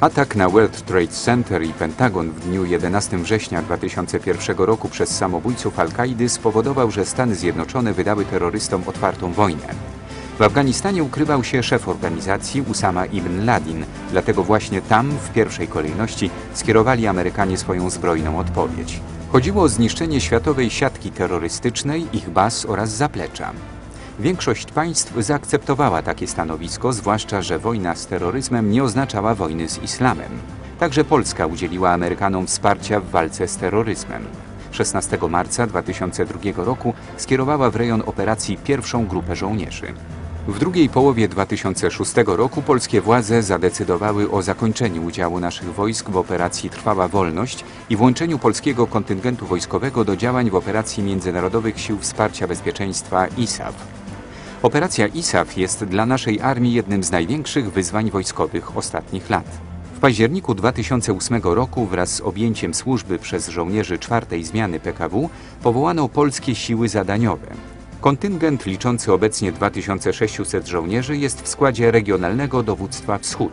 Atak na World Trade Center i Pentagon w dniu 11 września 2001 roku przez samobójców Al-Kaidy spowodował, że Stany Zjednoczone wydały terrorystom otwartą wojnę. W Afganistanie ukrywał się szef organizacji Usama ibn Ladin, dlatego właśnie tam w pierwszej kolejności skierowali Amerykanie swoją zbrojną odpowiedź. Chodziło o zniszczenie światowej siatki terrorystycznej, ich baz oraz zaplecza. Większość państw zaakceptowała takie stanowisko, zwłaszcza, że wojna z terroryzmem nie oznaczała wojny z islamem. Także Polska udzieliła Amerykanom wsparcia w walce z terroryzmem. 16 marca 2002 roku skierowała w rejon operacji pierwszą grupę żołnierzy. W drugiej połowie 2006 roku polskie władze zadecydowały o zakończeniu udziału naszych wojsk w operacji Trwała Wolność i włączeniu polskiego kontyngentu wojskowego do działań w operacji Międzynarodowych Sił Wsparcia Bezpieczeństwa ISAF. Operacja ISAF jest dla naszej armii jednym z największych wyzwań wojskowych ostatnich lat. W październiku 2008 roku wraz z objęciem służby przez żołnierzy czwartej zmiany PKW powołano polskie siły zadaniowe. Kontyngent liczący obecnie 2600 żołnierzy jest w składzie Regionalnego Dowództwa Wschód.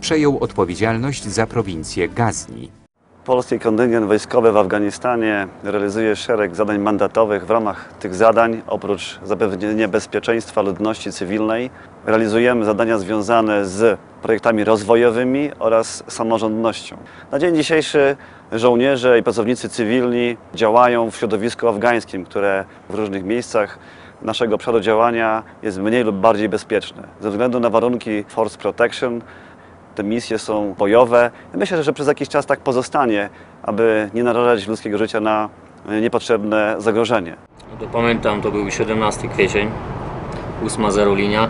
Przejął odpowiedzialność za prowincję Gazni. Polski kontyngent wojskowy w Afganistanie realizuje szereg zadań mandatowych. W ramach tych zadań, oprócz zapewnienia bezpieczeństwa ludności cywilnej, realizujemy zadania związane z projektami rozwojowymi oraz samorządnością. Na dzień dzisiejszy żołnierze i pracownicy cywilni działają w środowisku afgańskim, które w różnych miejscach naszego obszaru działania jest mniej lub bardziej bezpieczne. Ze względu na warunki Force Protection te misje są bojowe. Myślę, że przez jakiś czas tak pozostanie, aby nie narażać ludzkiego życia na niepotrzebne zagrożenie. No to pamiętam, to był 17 kwiecień, 8.0 linia.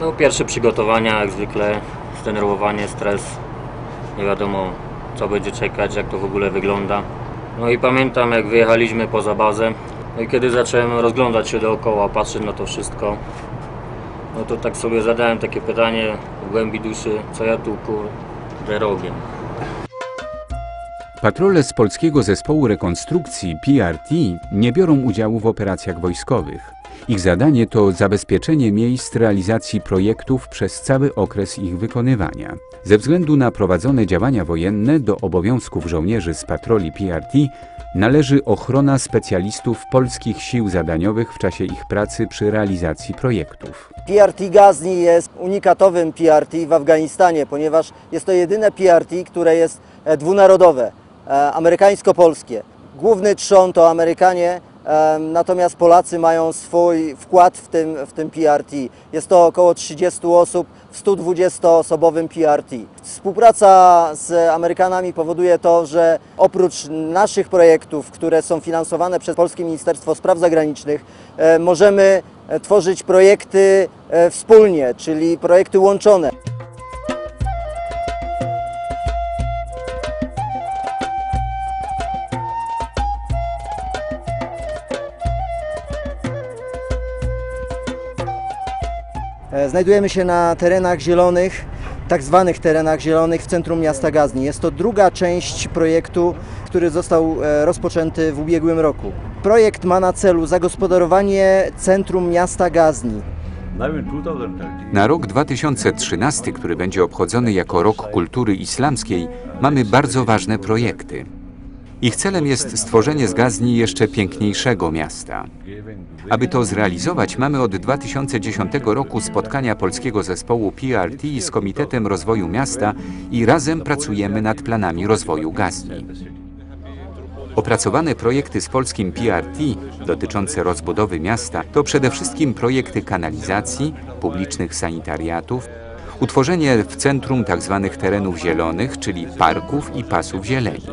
No pierwsze przygotowania, jak zwykle, zdenerwowanie, stres. Nie wiadomo, co będzie czekać, jak to w ogóle wygląda. No i pamiętam, jak wyjechaliśmy poza bazę. No i kiedy zacząłem rozglądać się dookoła, patrzeć na to wszystko, no to tak sobie zadałem takie pytanie w głębi duszy, co ja tu kurde robię. Patrole z polskiego zespołu rekonstrukcji PRT nie biorą udziału w operacjach wojskowych. Ich zadanie to zabezpieczenie miejsc realizacji projektów przez cały okres ich wykonywania. Ze względu na prowadzone działania wojenne do obowiązków żołnierzy z patroli PRT należy ochrona specjalistów polskich sił zadaniowych w czasie ich pracy przy realizacji projektów. PRT Ghazni jest unikatowym PRT w Afganistanie, ponieważ jest to jedyne PRT, które jest e, dwunarodowe, e, amerykańsko-polskie. Główny trzon to Amerykanie, natomiast Polacy mają swój wkład w tym, w tym PRT. Jest to około 30 osób w 120-osobowym PRT. Współpraca z Amerykanami powoduje to, że oprócz naszych projektów, które są finansowane przez Polskie Ministerstwo Spraw Zagranicznych, e, możemy e, tworzyć projekty e, wspólnie, czyli projekty łączone. Znajdujemy się na terenach zielonych, tak zwanych terenach zielonych w centrum miasta Gazni. Jest to druga część projektu, który został e, rozpoczęty w ubiegłym roku. Projekt ma na celu zagospodarowanie centrum miasta Gazni. Na rok 2013, który będzie obchodzony jako Rok Kultury Islamskiej, mamy bardzo ważne projekty. Ich celem jest stworzenie z Gazni jeszcze piękniejszego miasta. Aby to zrealizować, mamy od 2010 roku spotkania polskiego zespołu PRT z Komitetem Rozwoju Miasta i razem pracujemy nad planami rozwoju Gazni. Opracowane projekty z polskim PRT dotyczące rozbudowy miasta to przede wszystkim projekty kanalizacji, publicznych sanitariatów, utworzenie w centrum tzw. terenów zielonych, czyli parków i pasów zieleni.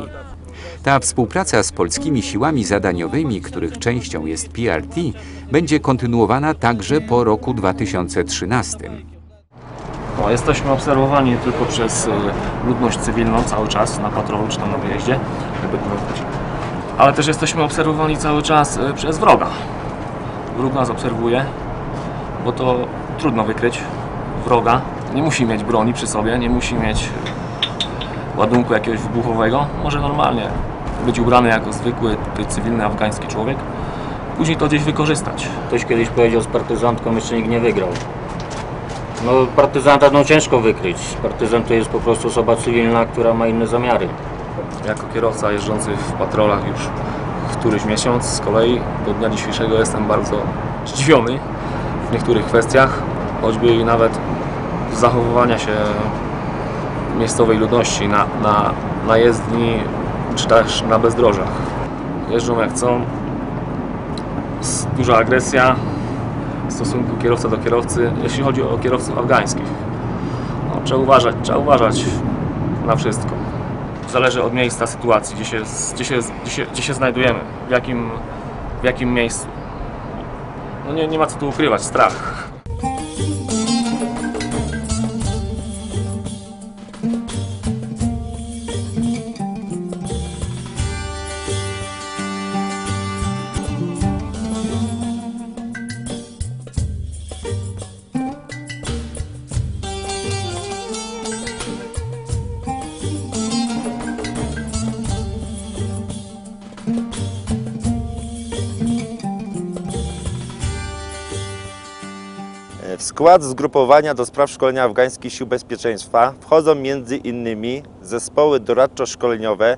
Ta współpraca z polskimi siłami zadaniowymi, których częścią jest PRT, będzie kontynuowana także po roku 2013. No, jesteśmy obserwowani tylko przez y, ludność cywilną cały czas na patrolu czy tam na wyjeździe. Ale też jesteśmy obserwowani cały czas y, przez wroga. Wróg nas obserwuje, bo to trudno wykryć wroga. Nie musi mieć broni przy sobie, nie musi mieć ładunku jakiegoś wybuchowego. Może normalnie być ubrany jako zwykły tutaj cywilny afgański człowiek. Później to gdzieś wykorzystać. Ktoś kiedyś powiedział z partyzantką jeszcze nikt nie wygrał. No partyzanta no ciężko wykryć. Partyzant to jest po prostu osoba cywilna, która ma inne zamiary. Jako kierowca jeżdżący w patrolach już któryś miesiąc, z kolei do dnia dzisiejszego jestem bardzo zdziwiony w niektórych kwestiach, choćby i nawet z zachowywania się miejscowej ludności na, na, na jezdni czy też na bezdrożach. Jeżdżą jak chcą, duża agresja w stosunku kierowca do kierowcy, jeśli chodzi o kierowców afgańskich. No, trzeba uważać, trzeba uważać na wszystko. Zależy od miejsca, sytuacji, gdzie się, gdzie się, gdzie się, gdzie się znajdujemy, w jakim, w jakim miejscu. No nie, nie ma co tu ukrywać, strach. Skład zgrupowania do spraw szkolenia afgańskich sił bezpieczeństwa wchodzą m.in. zespoły doradczo-szkoleniowe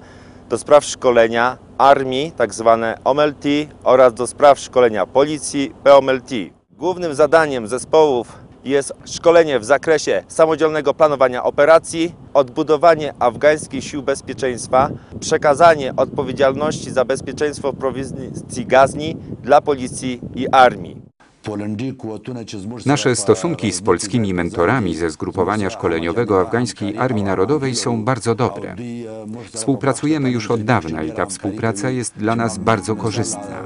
do spraw szkolenia armii, tzw. OMLT oraz do spraw szkolenia policji, POMLT. Głównym zadaniem zespołów jest szkolenie w zakresie samodzielnego planowania operacji, odbudowanie afgańskich sił bezpieczeństwa, przekazanie odpowiedzialności za bezpieczeństwo prowincji Gazni dla policji i armii. Nasze stosunki z polskimi mentorami ze zgrupowania szkoleniowego Afgańskiej Armii Narodowej są bardzo dobre. Współpracujemy już od dawna i ta współpraca jest dla nas bardzo korzystna.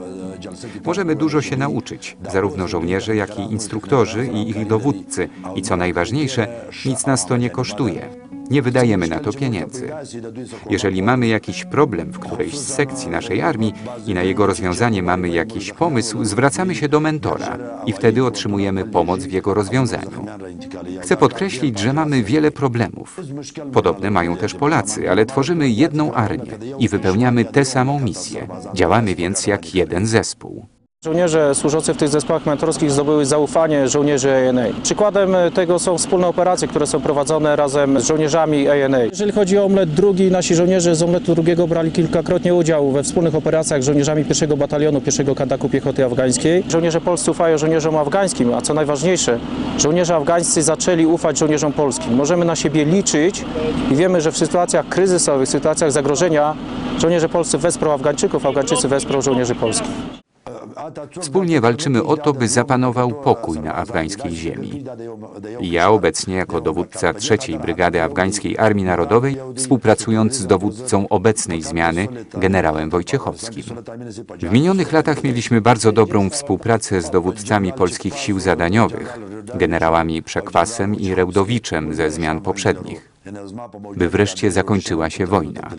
Możemy dużo się nauczyć, zarówno żołnierze, jak i instruktorzy i ich dowódcy. I co najważniejsze, nic nas to nie kosztuje. Nie wydajemy na to pieniędzy. Jeżeli mamy jakiś problem w którejś z sekcji naszej armii i na jego rozwiązanie mamy jakiś pomysł, zwracamy się do mentora i wtedy otrzymujemy pomoc w jego rozwiązaniu. Chcę podkreślić, że mamy wiele problemów. Podobne mają też Polacy, ale tworzymy jedną armię i wypełniamy tę samą misję. Działamy więc jak jeden zespół. Żołnierze służący w tych zespołach mentorskich zdobyły zaufanie żołnierzy ANA. Przykładem tego są wspólne operacje, które są prowadzone razem z żołnierzami ANA. Jeżeli chodzi o Omlet II, nasi żołnierze z Omletu II brali kilkakrotnie udział we wspólnych operacjach z żołnierzami 1 Batalionu 1 Kantaku Piechoty Afgańskiej. Żołnierze polscy ufają żołnierzom afgańskim, a co najważniejsze, żołnierze afgańscy zaczęli ufać żołnierzom polskim. Możemy na siebie liczyć i wiemy, że w sytuacjach kryzysowych, w sytuacjach zagrożenia żołnierze polscy wesprą Afgańczyków, Afgańczycy wesprą żołnierzy polskich. Wspólnie walczymy o to, by zapanował pokój na afgańskiej ziemi. Ja obecnie jako dowódca trzeciej Brygady Afgańskiej Armii Narodowej, współpracując z dowódcą obecnej zmiany, generałem Wojciechowskim. W minionych latach mieliśmy bardzo dobrą współpracę z dowódcami polskich sił zadaniowych, generałami Przekwasem i Rełdowiczem ze zmian poprzednich, by wreszcie zakończyła się wojna.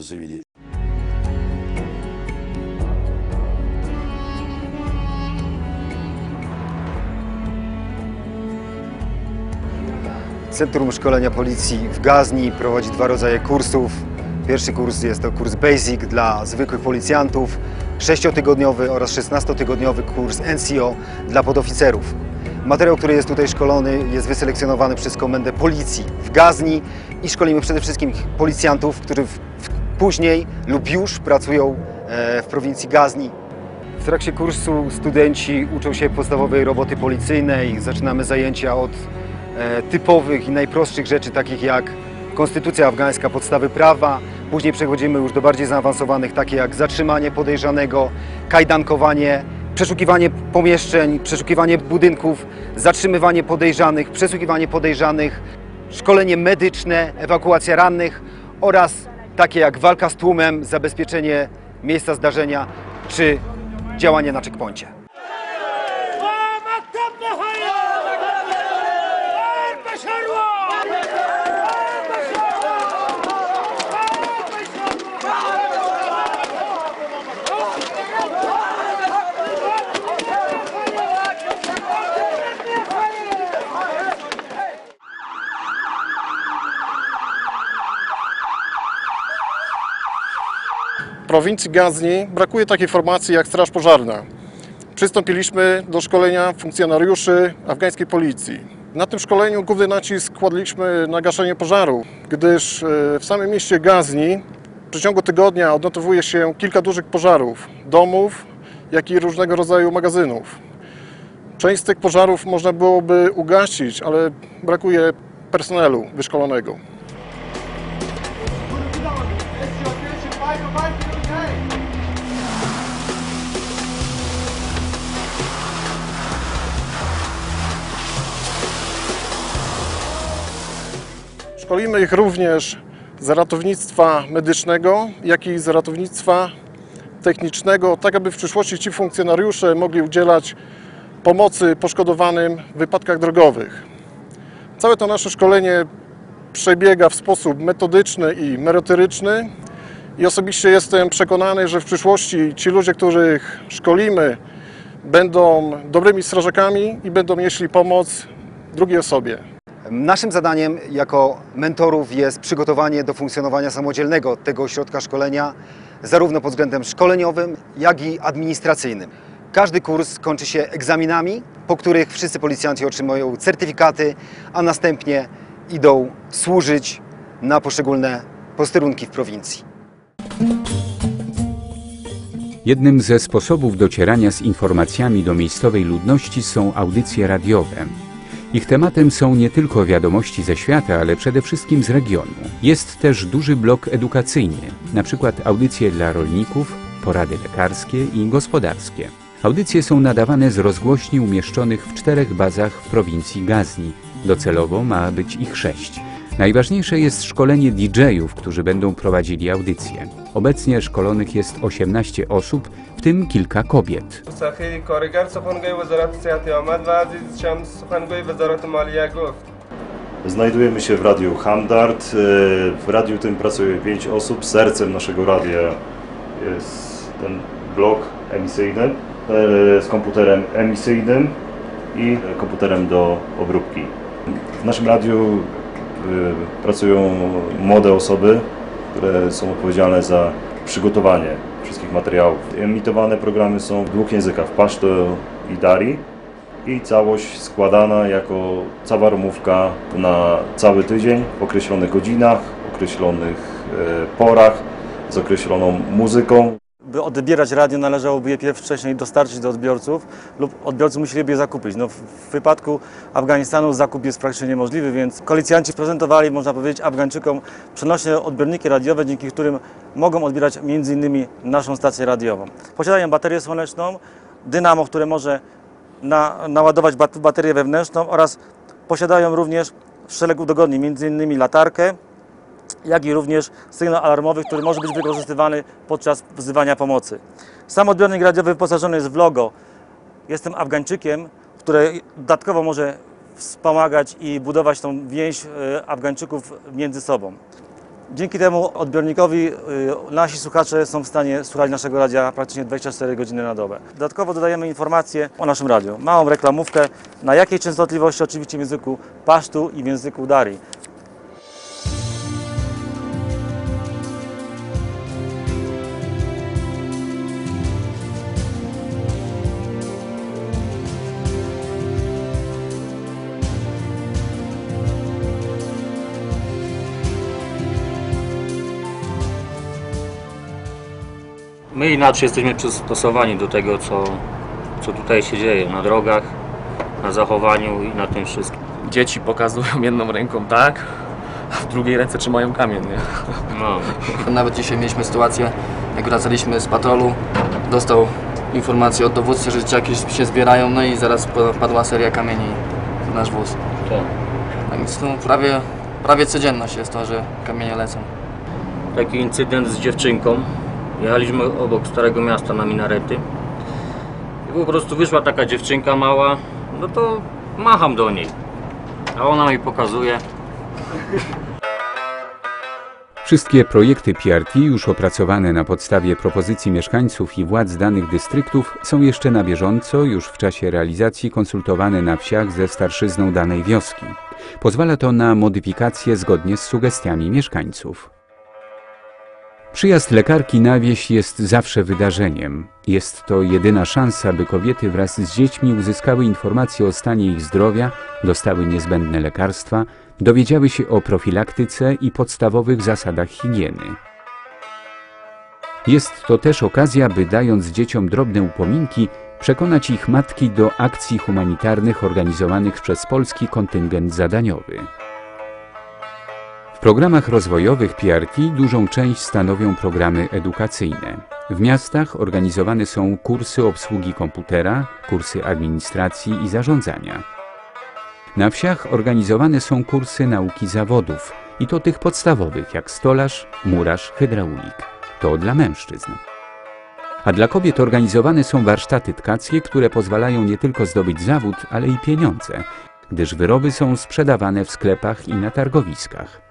Centrum Szkolenia Policji w Gazni prowadzi dwa rodzaje kursów. Pierwszy kurs jest to kurs Basic dla zwykłych policjantów, sześciotygodniowy oraz szesnastotygodniowy kurs NCO dla podoficerów. Materiał, który jest tutaj szkolony, jest wyselekcjonowany przez Komendę Policji w Gazni i szkolimy przede wszystkim policjantów, którzy w, w, później lub już pracują e, w prowincji Gazni. W trakcie kursu studenci uczą się podstawowej roboty policyjnej. Zaczynamy zajęcia od typowych i najprostszych rzeczy, takich jak konstytucja afgańska, podstawy prawa. Później przechodzimy już do bardziej zaawansowanych, takie jak zatrzymanie podejrzanego, kajdankowanie, przeszukiwanie pomieszczeń, przeszukiwanie budynków, zatrzymywanie podejrzanych, przesłuchiwanie podejrzanych, szkolenie medyczne, ewakuacja rannych oraz takie jak walka z tłumem, zabezpieczenie miejsca zdarzenia czy działanie na checkpoincie. Prowincji Gazni brakuje takiej formacji jak Straż Pożarna. Przystąpiliśmy do szkolenia funkcjonariuszy afgańskiej policji. Na tym szkoleniu główny nacisk kładliśmy na gaszenie pożaru, gdyż e, w samym mieście Gazni w przeciągu tygodnia odnotowuje się kilka dużych pożarów domów, jak i różnego rodzaju magazynów. Część z tych pożarów można byłoby ugasić, ale brakuje personelu wyszkolonego. Szkolimy ich również z ratownictwa medycznego, jak i z ratownictwa technicznego, tak aby w przyszłości ci funkcjonariusze mogli udzielać pomocy poszkodowanym w wypadkach drogowych. Całe to nasze szkolenie przebiega w sposób metodyczny i merytoryczny i osobiście jestem przekonany, że w przyszłości ci ludzie, których szkolimy, będą dobrymi strażakami i będą nieśli pomoc drugiej osobie. Naszym zadaniem jako mentorów jest przygotowanie do funkcjonowania samodzielnego tego ośrodka szkolenia, zarówno pod względem szkoleniowym, jak i administracyjnym. Każdy kurs kończy się egzaminami, po których wszyscy policjanci otrzymują certyfikaty, a następnie idą służyć na poszczególne posterunki w prowincji. Jednym ze sposobów docierania z informacjami do miejscowej ludności są audycje radiowe. Ich tematem są nie tylko wiadomości ze świata, ale przede wszystkim z regionu. Jest też duży blok edukacyjny, przykład audycje dla rolników, porady lekarskie i gospodarskie. Audycje są nadawane z rozgłośni umieszczonych w czterech bazach w prowincji Gazni. Docelowo ma być ich sześć. Najważniejsze jest szkolenie DJ-ów, którzy będą prowadzili audycję. Obecnie szkolonych jest 18 osób, w tym kilka kobiet. Znajdujemy się w radiu Hamdart. E, w radiu tym pracuje 5 osób. Sercem naszego radia jest ten blok emisyjny e, z komputerem emisyjnym i komputerem do obróbki. W naszym radiu pracują młode osoby, które są odpowiedzialne za przygotowanie wszystkich materiałów. Emitowane programy są w dwóch językach, w paszto i dari i całość składana jako cała ramówka na cały tydzień w określonych godzinach, określonych e, porach, z określoną muzyką. By odbierać radio należałoby je wcześniej dostarczyć do odbiorców lub odbiorcy musieliby je zakupić. No, w wypadku Afganistanu zakup jest praktycznie niemożliwy, więc koalicjanci prezentowali, można powiedzieć, Afgańczykom przenośne odbiorniki radiowe, dzięki którym mogą odbierać m.in. naszą stację radiową. Posiadają baterię słoneczną, dynamo, które może na, naładować bat- baterię wewnętrzną oraz posiadają również szereg udogodnień, m.in. latarkę, jak i również sygnał alarmowy, który może być wykorzystywany podczas wzywania pomocy. Sam odbiornik radiowy wyposażony jest w logo Jestem Afgańczykiem, które dodatkowo może wspomagać i budować tą więź e, Afgańczyków między sobą. Dzięki temu odbiornikowi e, nasi słuchacze są w stanie słuchać naszego radia praktycznie 24 godziny na dobę. Dodatkowo dodajemy informacje o naszym radiu. Małą reklamówkę, na jakiej częstotliwości oczywiście w języku pasztu i w języku dari. My inaczej jesteśmy przystosowani do tego, co, co tutaj się dzieje na drogach, na zachowaniu i na tym wszystkim. Dzieci pokazują jedną ręką tak, a w drugiej ręce trzymają kamień, nie? No. Nawet dzisiaj mieliśmy sytuację, jak wracaliśmy z patrolu, dostał informację od dowódcy, że dzieciaki się zbierają, no i zaraz pa- padła seria kamieni w nasz wóz. Tak. Tak więc no, prawie, prawie codzienność jest to, że kamienie lecą. Taki incydent z dziewczynką. Jechaliśmy obok Starego Miasta na minarety. I po prostu wyszła taka dziewczynka mała, no to macham do niej. A ona mi pokazuje. Wszystkie projekty PRT, już opracowane na podstawie propozycji mieszkańców i władz danych dystryktów, są jeszcze na bieżąco, już w czasie realizacji konsultowane na wsiach ze starszyzną danej wioski. Pozwala to na modyfikacje zgodnie z sugestiami mieszkańców. Przyjazd lekarki na wieś jest zawsze wydarzeniem. Jest to jedyna szansa, by kobiety wraz z dziećmi uzyskały informacje o stanie ich zdrowia, dostały niezbędne lekarstwa, dowiedziały się o profilaktyce i podstawowych zasadach higieny. Jest to też okazja, by dając dzieciom drobne upominki, przekonać ich matki do akcji humanitarnych organizowanych przez polski kontyngent zadaniowy. Programach rozwojowych PRT dużą część stanowią programy edukacyjne. W miastach organizowane są kursy obsługi komputera, kursy administracji i zarządzania. Na wsiach organizowane są kursy nauki zawodów i to tych podstawowych jak stolarz, murarz, hydraulik. To dla mężczyzn. A dla kobiet organizowane są warsztaty tkackie, które pozwalają nie tylko zdobyć zawód, ale i pieniądze, gdyż wyroby są sprzedawane w sklepach i na targowiskach.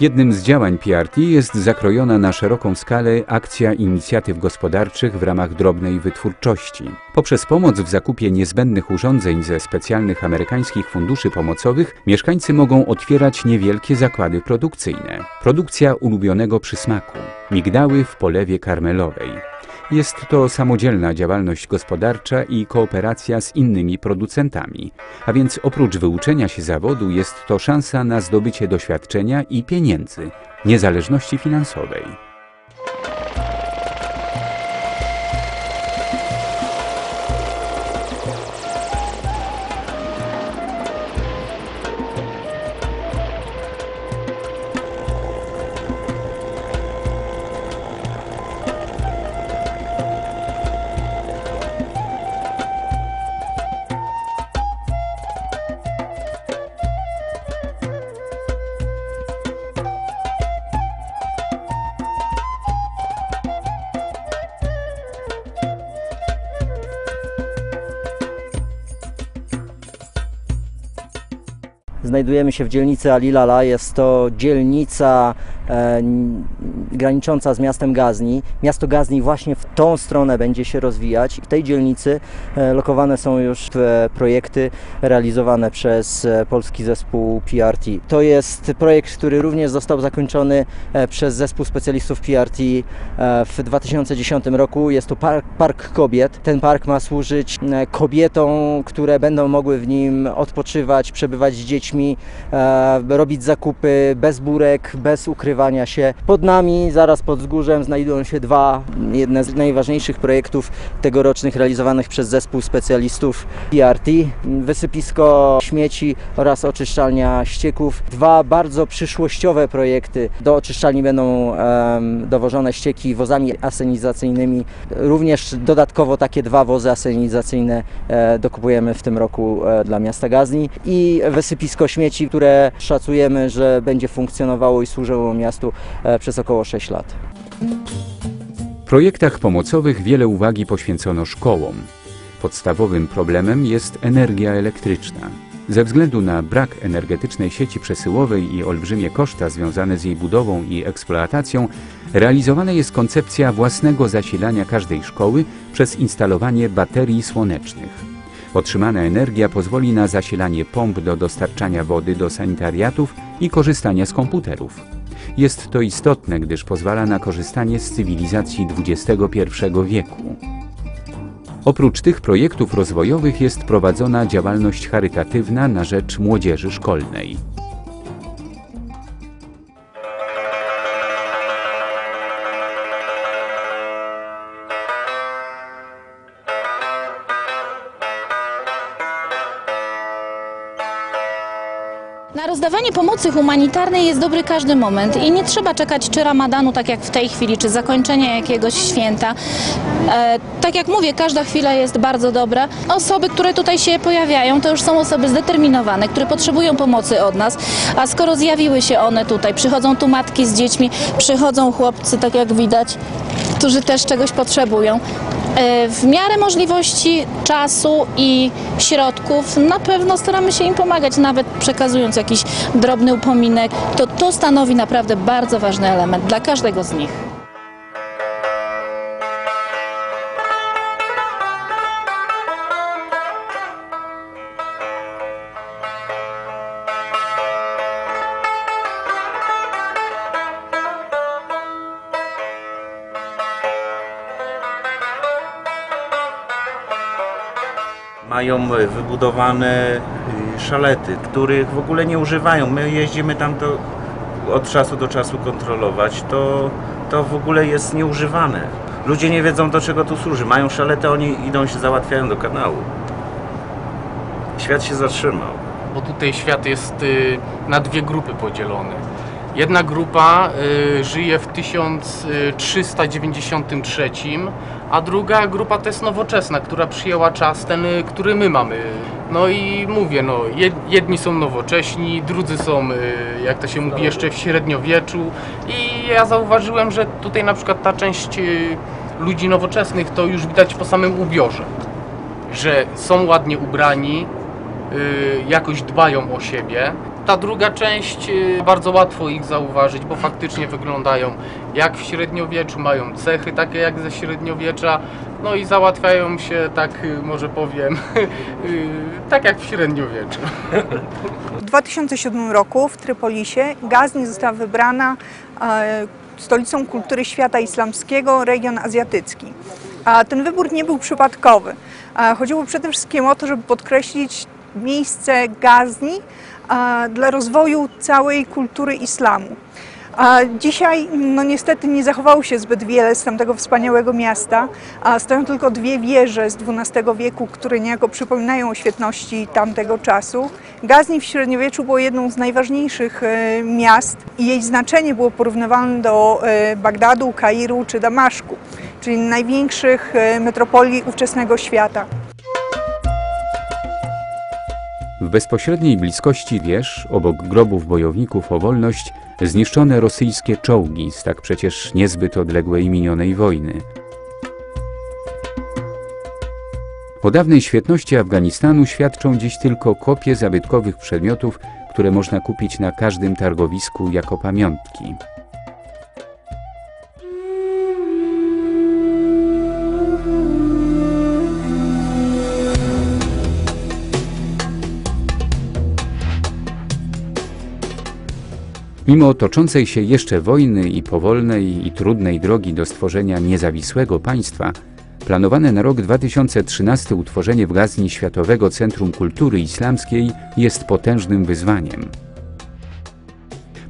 Jednym z działań PRT jest zakrojona na szeroką skalę akcja inicjatyw gospodarczych w ramach drobnej wytwórczości. Poprzez pomoc w zakupie niezbędnych urządzeń ze specjalnych amerykańskich funduszy pomocowych mieszkańcy mogą otwierać niewielkie zakłady produkcyjne. Produkcja ulubionego przysmaku migdały w polewie karmelowej. Jest to samodzielna działalność gospodarcza i kooperacja z innymi producentami, a więc oprócz wyuczenia się zawodu jest to szansa na zdobycie doświadczenia i pieniędzy, niezależności finansowej. Znajdujemy się w dzielnicy Alilala. Jest to dzielnica e, granicząca z miastem Gazni. Miasto Gazni właśnie w tą stronę będzie się rozwijać. W tej dzielnicy e, lokowane są już projekty realizowane przez e, polski zespół PRT. To jest projekt, który również został zakończony e, przez zespół specjalistów PRT w 2010 roku. Jest to park, park kobiet. Ten park ma służyć kobietom, które będą mogły w nim odpoczywać, przebywać z dziećmi, robić zakupy bez burek, bez ukrywania się. Pod nami, zaraz pod wzgórzem, znajdują się dwa, jedne z najważniejszych projektów tegorocznych realizowanych przez zespół specjalistów PRT. Wysypisko śmieci oraz oczyszczalnia ścieków. Dwa bardzo przyszłościowe projekty. Do oczyszczalni będą em, dowożone ścieki wozami asenizacyjnymi. Również dodatkowo takie dwa wozy asenizacyjne e, dokupujemy w tym roku e, dla miasta Gazni i wysypisko śmieci, które szacujemy, że będzie funkcjonowało i służyło miastu e, przez około 6 lat. W projektach pomocowych wiele uwagi poświęcono szkołom. Podstawowym problemem jest energia elektryczna. Ze względu na brak energetycznej sieci przesyłowej i olbrzymie koszta związane z jej budową i eksploatacją, realizowana jest koncepcja własnego zasilania każdej szkoły przez instalowanie baterii słonecznych. Otrzymana energia pozwoli na zasilanie pomp do dostarczania wody do sanitariatów i korzystania z komputerów. Jest to istotne, gdyż pozwala na korzystanie z cywilizacji XXI wieku. Oprócz tych projektów rozwojowych jest prowadzona działalność charytatywna na rzecz młodzieży szkolnej. Na rozdawanie pomocy humanitarnej jest dobry każdy moment i nie trzeba czekać czy ramadanu, tak jak w tej chwili, czy zakończenia jakiegoś święta. E, tak jak mówię, każda chwila jest bardzo dobra. Osoby, które tutaj się pojawiają, to już są osoby zdeterminowane, które potrzebują pomocy od nas, a skoro zjawiły się one tutaj, przychodzą tu matki z dziećmi, przychodzą chłopcy, tak jak widać, którzy też czegoś potrzebują. E, W miarę możliwości czasu i środków na pewno staramy się im pomagać, nawet przekazując jakiś drobny upominek. To, to stanowi naprawdę bardzo ważny element dla każdego z nich. Mają y, wybudowane y, szalety, których w ogóle nie używają. My jeździmy tam to od czasu do czasu kontrolować. To, to w ogóle jest nieużywane. Ludzie nie wiedzą do czego to służy. Mają szalety, oni idą się załatwiają do kanału. Świat się zatrzymał. bo tutaj świat jest y, na dwie grupy podzielony. Jedna grupa y, żyje w 1393, a druga grupa to jest nowoczesna, która przyjęła czas ten, y, który my mamy. No i mówię, no, jed- jedni są nowocześni, drudzy są, y, jak to się mówi, jeszcze w średniowieczu i ja zauważyłem, że tutaj na przykład ta część y, ludzi nowoczesnych to już widać po samym ubiorze, że są ładnie ubrani, jakoś dbają o siebie. Ta druga część y, bardzo łatwo ich zauważyć, bo faktycznie wyglądają jak w średniowieczu, mają cechy takie jak ze średniowiecza, no i załatwiają się tak, y, może powiem, y, tak jak w średniowieczu. W 2007 roku w Trypolisie Gazni została wybrana e, stolicą kultury świata islamskiego region azjatycki. A ten wybór nie był przypadkowy. A chodziło przede wszystkim o to, żeby podkreślić miejsce Gazni dla rozwoju całej kultury islamu. A dzisiaj no niestety nie zachowało się zbyt wiele z tamtego wspaniałego miasta, a stoją tylko dwie wieże z XII wieku, które niejako przypominają o świetności tamtego czasu. Gazni w średniowieczu było jedną z najważniejszych e, miast i jej znaczenie było porównywalne do e, Bagdadu, Kairu czy Damaszku, czyli największych e, metropolii ówczesnego świata. W bezpośredniej bliskości wież, obok grobów bojowników o wolność, zniszczone rosyjskie czołgi z tak przecież niezbyt odległej minionej wojny. O dawnej świetności Afganistanu świadczą dziś tylko kopie zabytkowych przedmiotów, które można kupić na każdym targowisku jako pamiątki. Mimo toczącej się jeszcze wojny i powolnej i trudnej drogi do stworzenia niezawisłego państwa, planowane na rok 2013 utworzenie w Gazni Światowego Centrum Kultury Islamskiej jest potężnym wyzwaniem.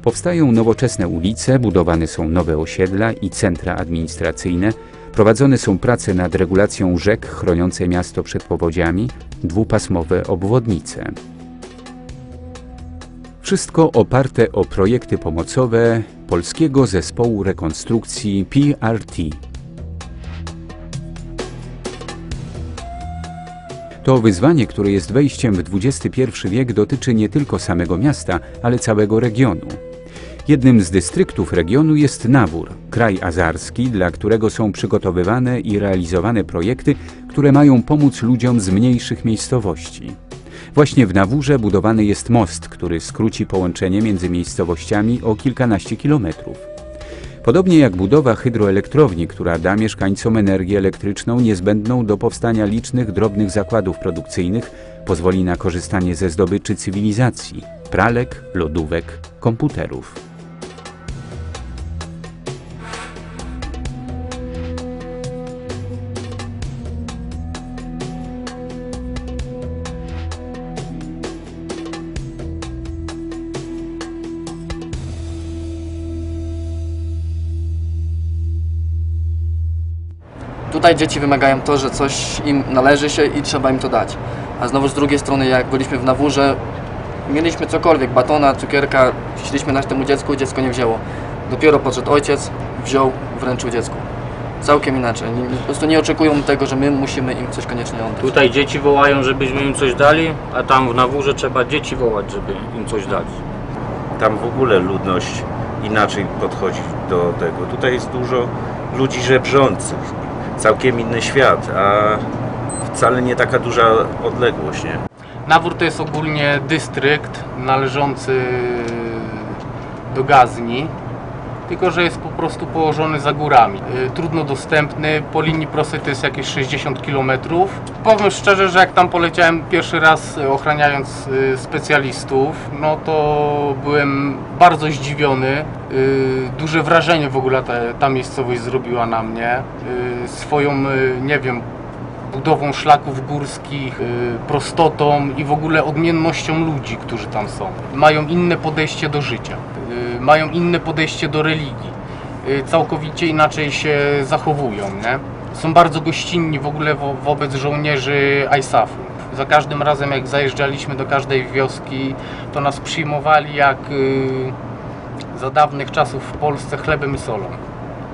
Powstają nowoczesne ulice, budowane są nowe osiedla i centra administracyjne, prowadzone są prace nad regulacją rzek chroniące miasto przed powodziami, dwupasmowe obwodnice. Wszystko oparte o projekty pomocowe Polskiego Zespołu Rekonstrukcji PRT. To wyzwanie, które jest wejściem w XXI wiek, dotyczy nie tylko samego miasta, ale całego regionu. Jednym z dystryktów regionu jest Nawór, kraj azarski, dla którego są przygotowywane i realizowane projekty, które mają pomóc ludziom z mniejszych miejscowości. Właśnie w Nawurze budowany jest most, który skróci połączenie między miejscowościami o kilkanaście kilometrów. Podobnie jak budowa hydroelektrowni, która da mieszkańcom energię elektryczną niezbędną do powstania licznych drobnych zakładów produkcyjnych, pozwoli na korzystanie ze zdobyczy cywilizacji pralek, lodówek, komputerów. Tutaj dzieci wymagają to, że coś im należy się i trzeba im to dać. A znowu z drugiej strony, jak byliśmy w nawórze, mieliśmy cokolwiek, batona, cukierka, chcieliśmy dać temu dziecku, dziecko nie wzięło. Dopiero podszedł ojciec, wziął, wręczył dziecku. Całkiem inaczej. Po prostu nie oczekują tego, że my musimy im coś koniecznie oddać. Tutaj dzieci wołają, żebyśmy im coś dali, a tam w nawórze trzeba dzieci wołać, żeby im coś dać. Tam w ogóle ludność inaczej podchodzi do tego. Tutaj jest dużo ludzi żebrzących, całkiem inny świat, a wcale nie taka duża odległość, nie? Nawór to jest ogólnie dystrykt należący do Gazni, tylko że jest po prostu położony za górami. Y, Trudno dostępny, po linii prostej to jest jakieś 60 km. Powiem szczerze, że jak tam poleciałem pierwszy raz y, ochraniając y, specjalistów, no to byłem bardzo zdziwiony. Duże wrażenie w ogóle ta, ta miejscowość zrobiła na mnie. Swoją, nie wiem, budową szlaków górskich, prostotą i w ogóle odmiennością ludzi, którzy tam są. Mają inne podejście do życia, mają inne podejście do religii, y, całkowicie inaczej się zachowują. Nie? Są bardzo gościnni w ogóle wo wobec żołnierzy ISAF-u. Za każdym razem, jak zajeżdżaliśmy do każdej wioski, to nas przyjmowali jak y, za dawnych czasów w Polsce chlebem i solą.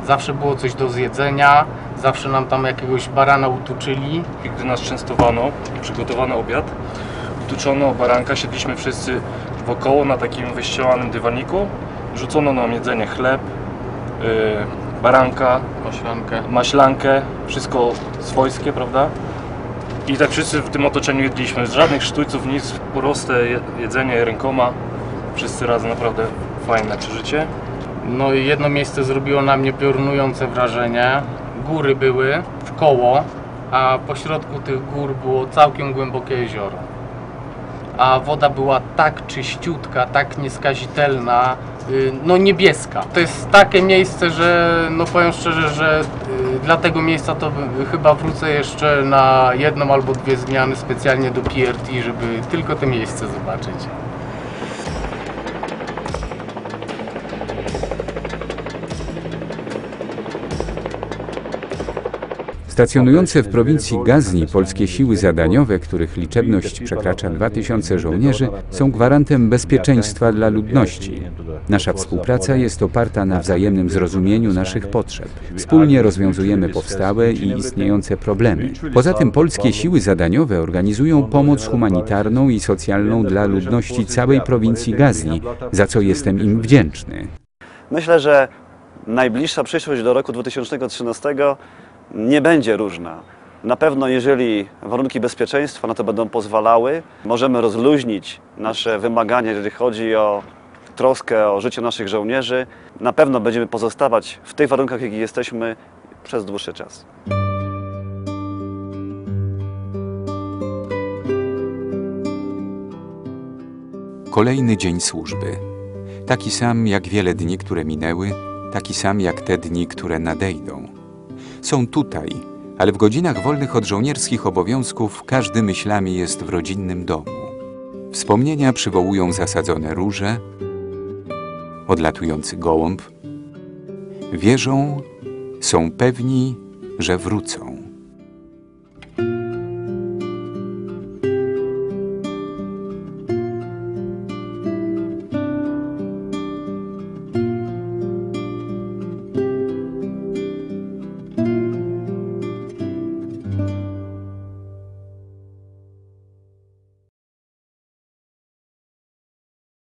Zawsze było coś do zjedzenia, zawsze nam tam jakiegoś barana utuczyli. I gdy nas częstowano i przygotowano obiad, utuczono baranka, siedliśmy wszyscy wokoło na takim wyścielanym dywaniku. Rzucono nam jedzenie chleb, yy, baranka, maślankę. maślankę, wszystko swojskie, prawda? I tak wszyscy w tym otoczeniu jedliśmy. Z żadnych sztućców, nic, proste je- jedzenie rękoma. Wszyscy razem naprawdę fajne przeżycie. No i jedno miejsce zrobiło na mnie piorunujące wrażenie. Góry były w koło, a pośrodku tych gór było całkiem głębokie jezioro. A woda była tak czyściutka, tak nieskazitelna, y, no niebieska. To jest takie miejsce, że no powiem szczerze, że y, dla tego miejsca to chyba wrócę jeszcze na jedną albo dwie zmiany specjalnie do PRT, żeby tylko to miejsce zobaczyć. Stacjonujące w prowincji Gazni polskie siły zadaniowe, których liczebność przekracza 2000 żołnierzy, są gwarantem bezpieczeństwa dla ludności. Nasza współpraca jest oparta na wzajemnym zrozumieniu naszych potrzeb. Wspólnie rozwiązujemy powstałe i istniejące problemy. Poza tym polskie siły zadaniowe organizują pomoc humanitarną i socjalną dla ludności całej prowincji Gazni, za co jestem im wdzięczny. Myślę, że najbliższa przyszłość do roku 2013 nie będzie różna. Na pewno, jeżeli warunki bezpieczeństwa na to będą pozwalały, możemy rozluźnić nasze wymagania, jeżeli chodzi o troskę o życie naszych żołnierzy. Na pewno będziemy pozostawać w tych warunkach, jakich jesteśmy przez dłuższy czas. Kolejny dzień służby. Taki sam jak wiele dni, które minęły, taki sam jak te dni, które nadejdą. Są tutaj, ale w godzinach wolnych od żołnierskich obowiązków każdy myślami jest w rodzinnym domu. Wspomnienia przywołują zasadzone róże, odlatujący gołąb. Wierzą, są pewni, że wrócą.